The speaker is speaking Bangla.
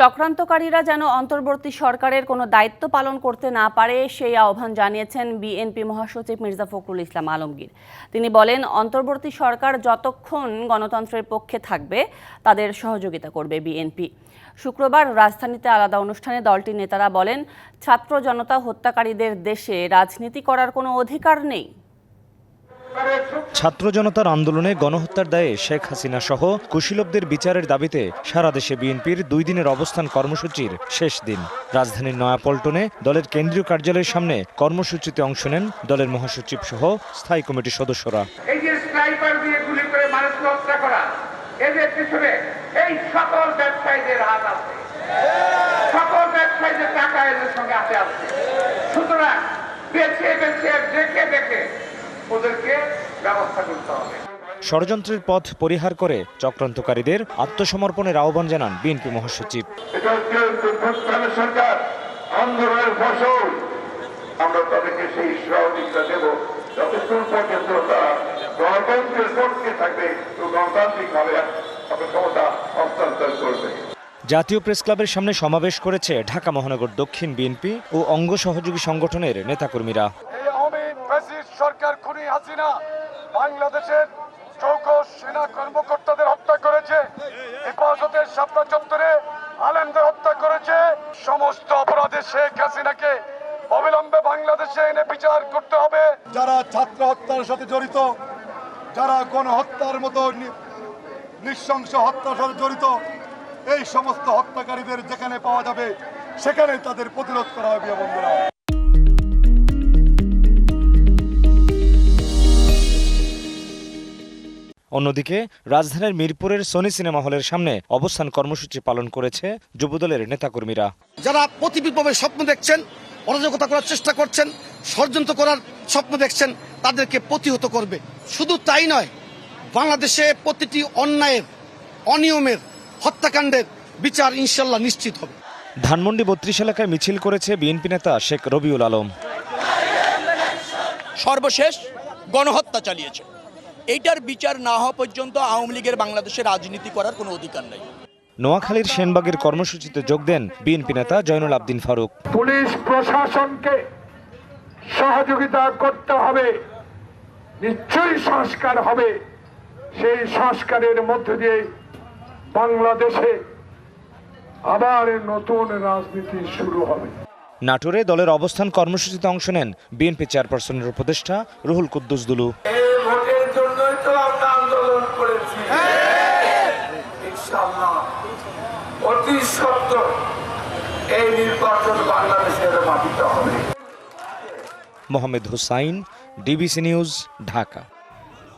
চক্রান্তকারীরা যেন অন্তর্বর্তী সরকারের কোনো দায়িত্ব পালন করতে না পারে, সেই আহ্বান জানিয়েছেন বিএনপি মহাসচিব মির্জা ফখরুল ইসলাম আলমগীর। তিনি বলেন, অন্তর্বর্তী সরকার যতক্ষণ গণতন্ত্রের পক্ষে থাকবে, তাদের সহযোগিতা করবে বিএনপি। শুক্রবার রাজধানীতে আলাদা অনুষ্ঠানে দলটির নেতারা বলেন, ছাত্র জনতা হত্যাকারীদের দেশে রাজনীতি করার কোনো অধিকার নেই। ছাত্র জনতার আন্দোলনে গণহত্যার দায়ে শেখ হাসিনা সহ কুশীলবদের বিচারের দাবিতে সারা দেশে বিএনপির দুই দিনের অবস্থান কর্মসূচির শেষ দিন। রাজধানীর নয়াপল্টনে দলের কেন্দ্রীয় কার্যালয়ের সামনে কর্মসূচিতে অংশ নেন দলের মহাসচিব সহ স্থায়ী কমিটির সদস্যরা। সুতরাং দেখে দেখে ওদেরকে ব্যবস্থা করতে হবে। ষড়যন্ত্রের পথ পরিহার করে চক্রান্তকারীদের আত্মসমর্পণের আহ্বান জানান বিএনপি মহাসচিব। এটা হচ্ছে দুর্ভাগ্যের সরকার আন্দোলনের ফসল। আমরা তাদেরকে সেই সহযোগিতা দেব। যতক্ষণ পর্যন্ত তারা গণতন্ত্রের পক্ষে থাকবে তো আপনার ক্ষমতা হস্তান্তর করবে। জাতীয় প্রেস ক্লাবের সামনে সমাবেশ করেছে ঢাকা মহানগর দক্ষিণ বিএনপি ও অঙ্গ সহযোগী সংগঠনের নেতাকর্মীরা এই আওয়ামী ফ্যাসিস্ট সরকার খুনি হাসিনা বাংলাদেশের চৌকস সেনা কর্মকর্তাদের হত্যা করেছে। হেফাজতের শাপলা চত্বরে আলেমদের হত্যা করেছে। সমস্ত অপরাধে শেখ হাসিনাকে অবিলম্বে বাংলাদেশে এনে বিচার করতে হবে। যারা ছাত্র হত্যার সাথে জড়িত, যারা গণহত্যার মতো নৃশংস হত্যার সাথে জড়িত, এই সমস্ত হত্যাকারীদের যেখানে পাওয়া যাবে সেখানে তাদের প্রতিরোধ করা হবে বন্ধুরা। অন্যদিকে রাজধানীর মিরপুরের সনি সিনেমা হলের সামনে অবস্থান কর্মসূচি পালন করেছে যুবদলের নেতাকর্মীরা। যারা প্রতি বিপ্লবের স্বপ্ন দেখছেন অরাজকতা করার চেষ্টা করছেন ষড়যন্ত্র করার স্বপ্ন দেখছেন তাদেরকে প্রতিহত করবে। শুধু তাই নয় বাংলাদেশে প্রতিটি অন্যায়ের অনিয়মের হত্যাকাণ্ডের বিচার ইনশাল্লাহ নিশ্চিত হবে। ধানমন্ডি বত্রিশ এলাকায় মিছিল করেছে বিএনপি নেতা শেখ রবিউল আলম। সর্বশেষ গণহত্যা চালিয়েছে। এইটার বিচার না হওয়া পর্যন্ত আওয়ামী লীগের বাংলাদেশে রাজনীতি করার কোনো অধিকার নেই। নোয়াখালীর সেনবাগের কর্মসূচিতে যোগ দেন বিএনপি নেতা জয়নুল আবদিন ফারুক। পুলিশ প্রশাসনকে সহযোগিতা করতে হবে নিশ্চয়ই সংস্কার হবে। সেই সংস্কারের মধ্য দিয়ে বাংলাদেশে আবার নতুন রাজনীতি শুরু হবে। নাটোরে দলের অবস্থান কর্মসূচিতে অংশ নেন বিএনপি চেয়ারপারসনের উপদেষ্টা রুহুল কুদ্দুস দুলু। এই ভোটের জন্যই তো আমরা আন্দোলন করেছি। অতি সত্য এই নির্বাচন বাংলাদেশের মাটিতে হবে। Mohammad Hussain, DBC news, Dhaka.